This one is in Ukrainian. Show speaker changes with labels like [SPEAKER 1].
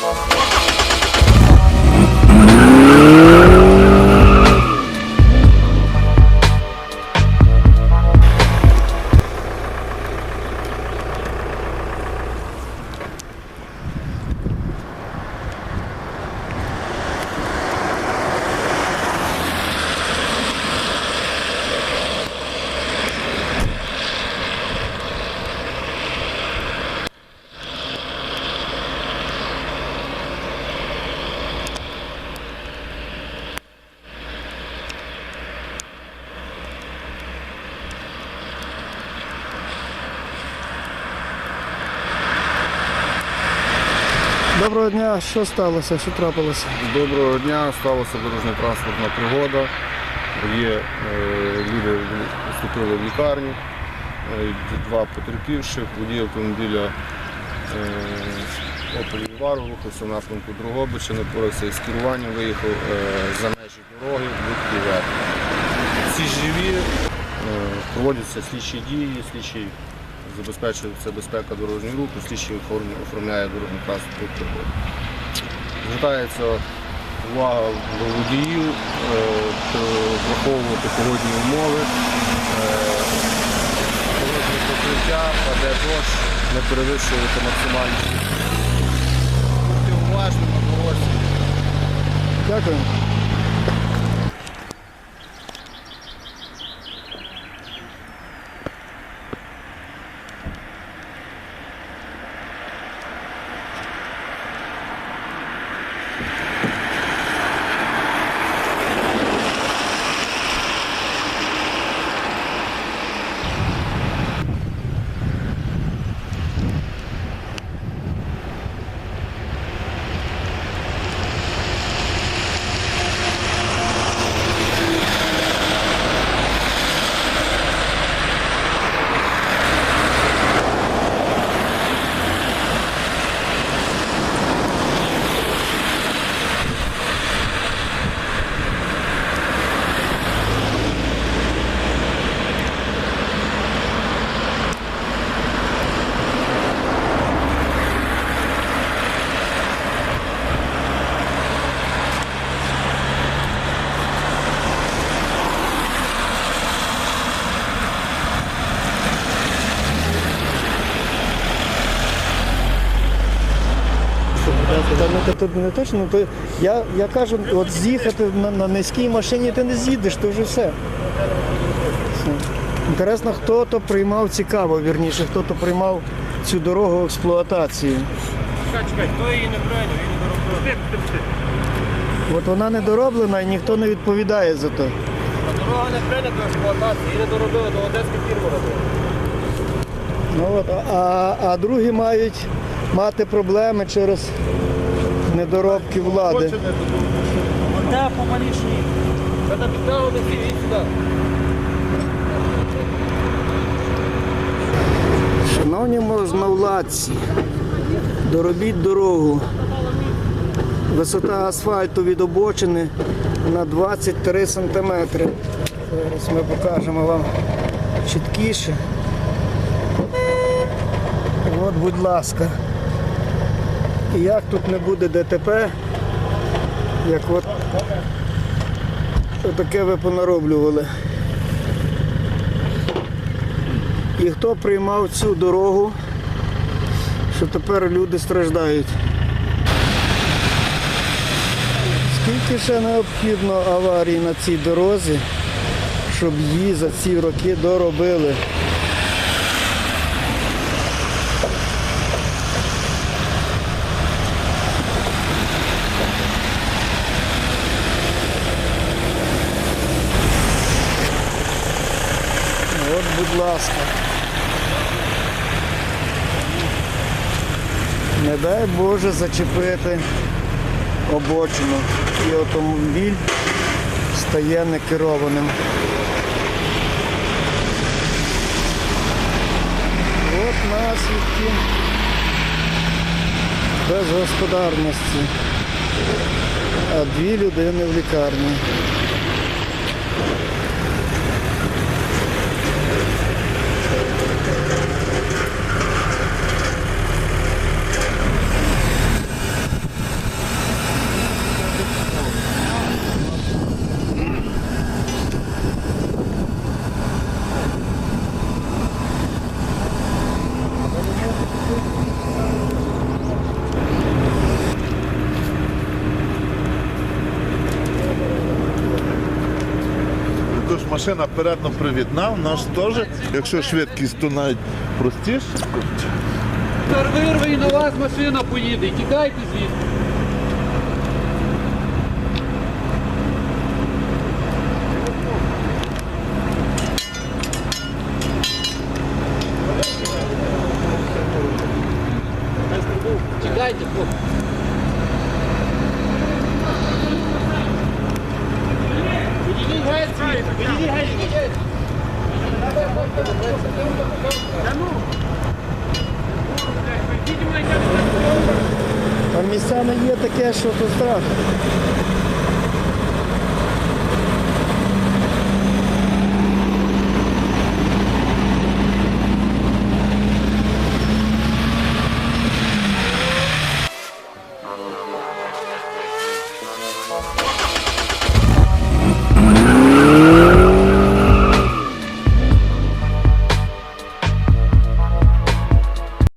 [SPEAKER 1] Thank you. Доброго дня, що сталося, що трапилося?
[SPEAKER 2] Доброго дня, сталася дорожня транспортна пригода. Є е, люди вступили в лікарню, е, два потерпівших, водій автомобіля Opel Vivaro рухався в напрямку Дрогобича, не порався із керуванням, виїхав е, за межі дороги в будь вверх. Всі живі, е, проводяться слідчі дії, слідчі забезпечується безпека дорожнього руху, слідчий оформляє дорожню транспортну пригоду. Звертається увага до водіїв, е, враховувати погодні умови, е, дорожнє покриття, паде дощ, не перевищувати максимальні. Бути уважним на дорозі.
[SPEAKER 1] Дякую. То, то не точно, ну, то я, я кажу, от з'їхати на, на низькій машині ти не з'їдеш, то вже все. Все. Інтересно, хто то приймав цікаво, вірніше, хто то приймав цю дорогу в експлуатацію.
[SPEAKER 3] Хто її не прийняв, її не доробив.
[SPEAKER 1] От вона не дороблена і ніхто не відповідає за то.
[SPEAKER 3] Дорога не прийнята в експлуатації, її не доробили, до Одеська фірма робила.
[SPEAKER 1] Ну, от, а, а другі мають мати проблеми через недоробки влади.
[SPEAKER 3] Та помаліше їх. Треба підтягувати сюди.
[SPEAKER 1] Шановні можновладці, доробіть дорогу. Висота асфальту від обочини на 23 сантиметри. Зараз ми покажемо вам чіткіше. От, будь ласка. І як тут не буде ДТП, як от таке ви понароблювали. І хто приймав цю дорогу, що тепер люди страждають. Скільки ще необхідно аварій на цій дорозі, щоб її за ці роки доробили? От, будь ласка. Не дай Боже зачепити обочину і автомобіль стає некерованим. От наслідки безгосподарності. А дві людини в лікарні.
[SPEAKER 4] Машина передно привідна, у нас теж, якщо швидкість, то навіть простіше.
[SPEAKER 2] Вирви і на вас машина поїде. Тікайте звідси.
[SPEAKER 1] А місцями є таке, що то страх. Thank you.